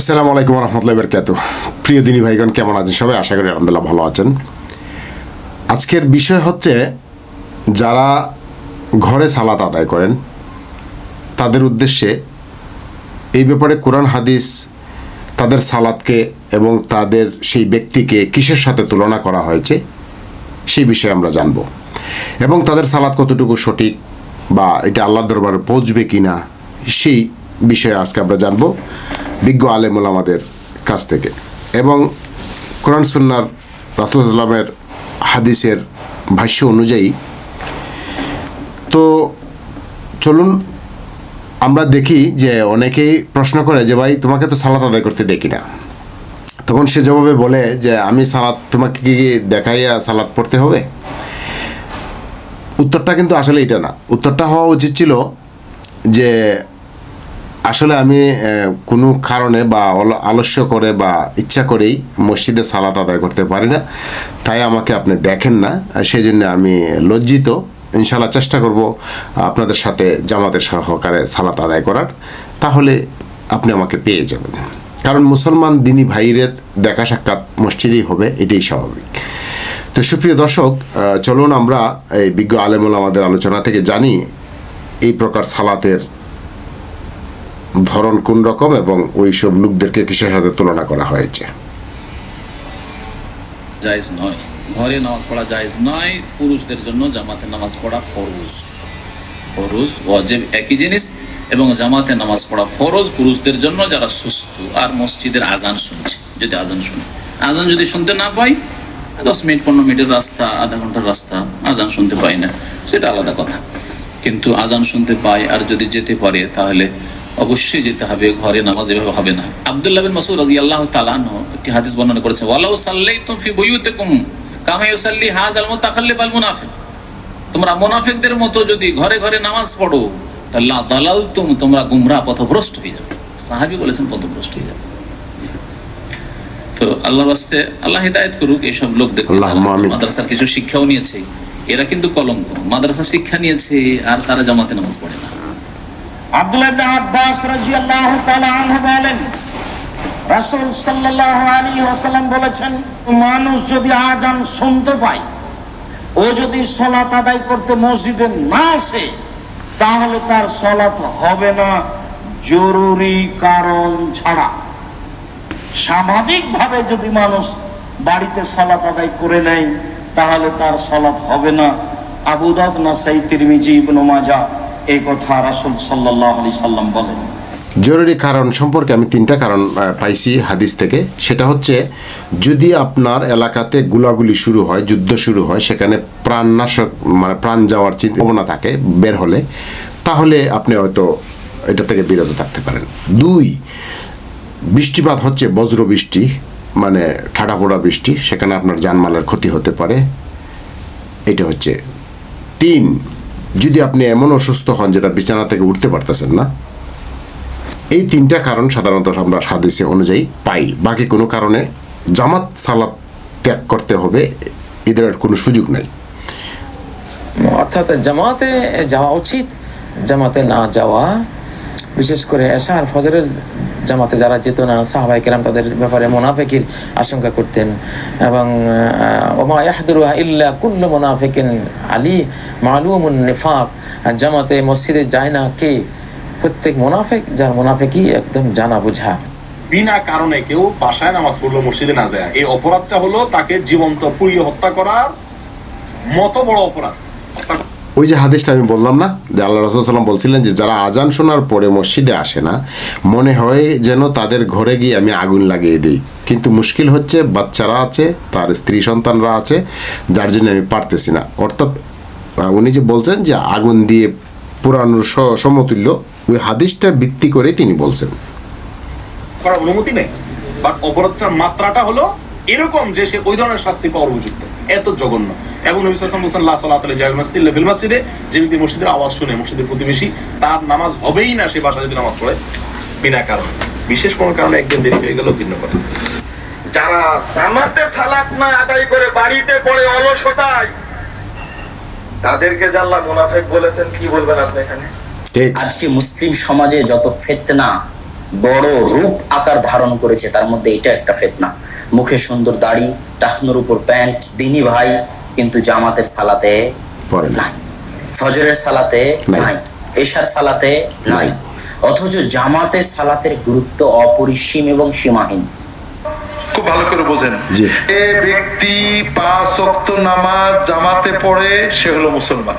আসসালামু আলাইকুম রহমতুল্লাহ বরকাত প্রিয় দিনী ভাইগণ, কেমন আছেন সবাই? আশা করি আলহামদুলিল্লাহ ভালো আছেন। আজকের বিষয় হচ্ছে, যারা ঘরে সালাত আদায় করেন, তাদের উদ্দেশ্যে এই ব্যাপারে কোরআন, হাদিস তাদের সালাদকে এবং তাদের সেই ব্যক্তিকে কিসের সাথে তুলনা করা হয়েছে, সেই বিষয়ে আমরা জানব। এবং তাদের সালাদ কতটুকু সঠিক বা এটা আল্লাহর দরবারে পৌঁছবে কি না সেই বিষয়ে আজকে আমরা জানব। বিজ্ঞ আলেমুল আমাদের কাছ থেকে। এবং কোরআন সুন্নার রাসুলামের হাদিসের ভাষ্য অনুযায়ী, তো চলুন আমরা দেখি যে অনেকেই প্রশ্ন করে যে, ভাই, তোমাকে তো সালাত আদায় করতে দেখি না তখন সে জবাবে বলে যে, আমি সালাদ তোমাকে কি দেখাইয়া সালাদ পড়তে হবে? উত্তরটা কিন্তু আসলে এটা না। উত্তরটা হওয়া উচিত ছিল যে আসলে আমি কোনো কারণে বা আলস্য করে বা ইচ্ছা করেই মসজিদে সালাত আদায় করতে পারি না। তাই আমাকে আপনি দেখেন না সেই জন্য আমি লজ্জিত। ইনশাল্লাহ চেষ্টা করব আপনাদের সাথে জামাতের সহকারে সালাত আদায় করার। তাহলে আপনি আমাকে পেয়ে যাবেন। কারণ মুসলমান দিনী ভাইয়ের দেখা সাক্ষাৎ মসজিদেই হবে, এটাই স্বাভাবিক। তো সুপ্রিয় দর্শক চলুন আমরা এই বিজ্ঞ আলেমুল আমাদের আলোচনা থেকে জানি, এই প্রকার সালাতের ধরন কোন রকম এবং ওই সব লোকদেরকে কিসের সাথে তুলনা করা হয়েছে? জায়েজ নয়। ঘরে নামাজ পড়া জায়েজ নয়, পুরুষদের জন্য জামাতে নামাজ পড়া ফরজ। ফরজ, ওয়াজিব, একই জিনিস, এবং জামাতে নামাজ পড়া ফরজ, পুরুষদের জন্য যারা সুস্থ। আর মসজিদের আজান শুনছে। যদি আজান শুনে। আজান যদি শুনতে না পাই, দশ মিনিট, পনেরো মিনিটের রাস্তা, আধা ঘণ্টার রাস্তা, আজান শুনতে পাই না। সেটা আলাদা কথা। কিন্তু আজান শুনতে পাই আর যদি যেতে পারে, তাহলে অবশ্যই যেতে হবে ঘরে নামাজ এভাবে হবে না। আব্দুল্লাহ বিন মাসুদ রাজি আল্লাহ তালানো একটি হাদিস বর্ণনা করেছে ওয়ালাউ ফি কামা হাযাল মুতাখাল্লিফ আল মুনাফিক। তোমরা মুনাফিকদের মতো যদি ঘরে ঘরে নামাজ পড়ো তাহলে দালালতুম তোমরা গুমরা পথভ্রষ্ট হয়ে যাবে। সাহাবী বলেছেন পথভ্রষ্ট হয়ে যাবে। তো আল্লাহর রাস্তে আল্লাহ হিদায়ত করুক এইসব আল্লাহুম্মা আমিন। মাদ্রাসার কিছু শিক্ষাও নিয়েছে। এরা কিন্তু কলঙ্ক। মাদ্রাসা শিক্ষা নিয়েছে আর তারা জামাতে নামাজ পড়ে না। আব্দুল্লাহ বলেছেন, মানুষ যদি আজান শুনতে পায়, ও যদি সলাত আদায় করতে মসজিদে না আসে, তাহলে তার সলাত হবে না। জরুরি কারণ ছাড়া। স্বাভাবিকভাবে যদি মানুষ বাড়িতে সলাত আদায় করে নেয়, তাহলে তার সলাত হবে না। আবু দাউদ, নাসাই, তিরমিজি, ইবনে মাজাহ এই কথা রাসূল সাল্লাল্লাহু আলাইহি সাল্লাম বলেন। জরুরি কারণ সম্পর্কে আমি তিনটা কারণ পাইছি হাদিস থেকে। সেটা হচ্ছে, যদি আপনার এলাকাতে গুলাগুলি শুরু হয়, যুদ্ধ শুরু হয়, সেখানে প্রাণনাশক মানে প্রাণ যাওয়ার চিন্তা থাকে বের হলে, তাহলে আপনি হয়তো এটা থেকে বিরত থাকতে পারেন। দুই, বৃষ্টিপাত হচ্ছে বজ্র বৃষ্টি মানে ঠাডা পোড়া বৃষ্টি, সেখানে আপনার জানমালের ক্ষতি হতে পারে। এটা হচ্ছে। তিন যদি আপনি এমন অসুস্থ হন যেটা বিছানা থেকে উঠতে পারতেছেন না, এই তিনটা কারণ সাধারণত আমরা হাদিসে অনুযায়ী পাই। বাকি কোনো কারণে জামাত, সালাত ত্যাগ করতে হবে, এদের আর কোনো সুযোগ নাই। অর্থাৎ জামাতে যাওয়া উচিত, জামাতে না যাওয়া, বিশেষ করে এশা আর ফজরের জামাতে যারা যেত না সাহাবাই কেরাম তাদের ব্যাপারে মোনাফেকির আশঙ্কা করতেন। এবং ওমা ইয়াহদুরুহা ইল্লা কুল্লু মোনাফেকিন আলী মালুমুন নিফাক। জামাতে, মসজিদে যায় না কে? প্রত্যেক মোনাফেক যার মোনাফেকি একদম জানা বোঝা। বিনা কারণে কেউ বাসায় নামাজ পড়ল, মসজিদে না যায়। এই অপরাধটা হলো তাকে জীবন্ত পুড়িয়ে হত্যা করার মতো বড় অপরাধ। ওই যে হাদিসটা আমি বললাম না, যে আল্লাহ রসুলাম বলছিলেন যে, যারা আজান শোনার পরে মসজিদে আসে না, মনে হয় যেন তাদের ঘরে গিয়ে আমি আগুন লাগিয়ে দিই। কিন্তু মুশকিল হচ্ছে, বাচ্চারা আছে, তার স্ত্রী সন্তানরা আছে, যার জন্য আমি পারতেছি না। অর্থাৎ উনি যে বলছেন যে, আগুন দিয়ে পুরানোর সমতুল্য, ওই হাদিসটা ভিত্তি করে তিনি বলছেন। অনুমতি নেই। বাট অপরাধটার মাত্রাটা হলো এরকম যে, সে ওই ধরনের শাস্তি পাওয়ার উপযুক্ত। এত জঘন্য। এবং নবী ওয়াসাল্লাম বলছেন, লা সালাতা লিল মাসজিদ ইল্লা ফিল যে ব্যক্তি মসজিদের আওয়াজ শুনে, মসজিদের প্রতিবেশী, তার নামাজ হবেই না, সে বাসায় যদি নামাজ পড়ে, বিনা কারণে। বিশেষ কোনো কারণে একদিন দেরি হয়ে গেল, ভিন্ন কথা। যারা জামাতে সালাত না আদায় করে বাড়িতে পড়ে অলসতায়, তাদেরকে জানলা মুনাফেক বলেছেন, কি বলবেন আপনি এখানে? আজকে মুসলিম সমাজে যত ফেতনা বড় রূপ আকার ধারণ করেছে তার মধ্যে এটা একটা ফেতনা। মুখে সুন্দর দাড়ি টাকনুর উপর প্যান্ট দিনী ভাই কিন্তু জামাতের সালাতে পড়ে নাই। ফজরের সালাতে নাই। এশার সালাতে নাই। অথচ জামাতের সালাতের গুরুত্ব অপরিসীম এবং সীমাহীন। খুব ভালো করে বোঝেন। যে ব্যক্তি পাঁচ ওয়াক্ত নামাজ জামাতে পড়ে সে হলো মুসলমান।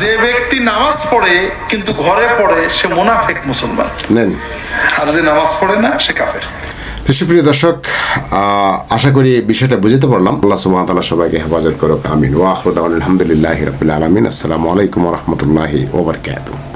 যে ব্যক্তি নামাজ পড়ে কিন্তু ঘরে পড়ে সে মোনাফেক মুসলমান। নেন। আর যে নামাজ পড়ে না সে কাফের। সুপ্রিয় দর্শক আহ, আশা করি বিষয়টা বুঝতে পারলাম। আল্লাহ সুবাহ তাআলা সবাইকে হেফাজত করুক আমিন। ওয়া আখিরু দাওয়ানা আলহামদুলিল্লাহি রাব্বিল আলামিন। আসসালামু আলাইকুম ওয়া রাহমাতুল্লাহি ওয়া বারাকাতুহু।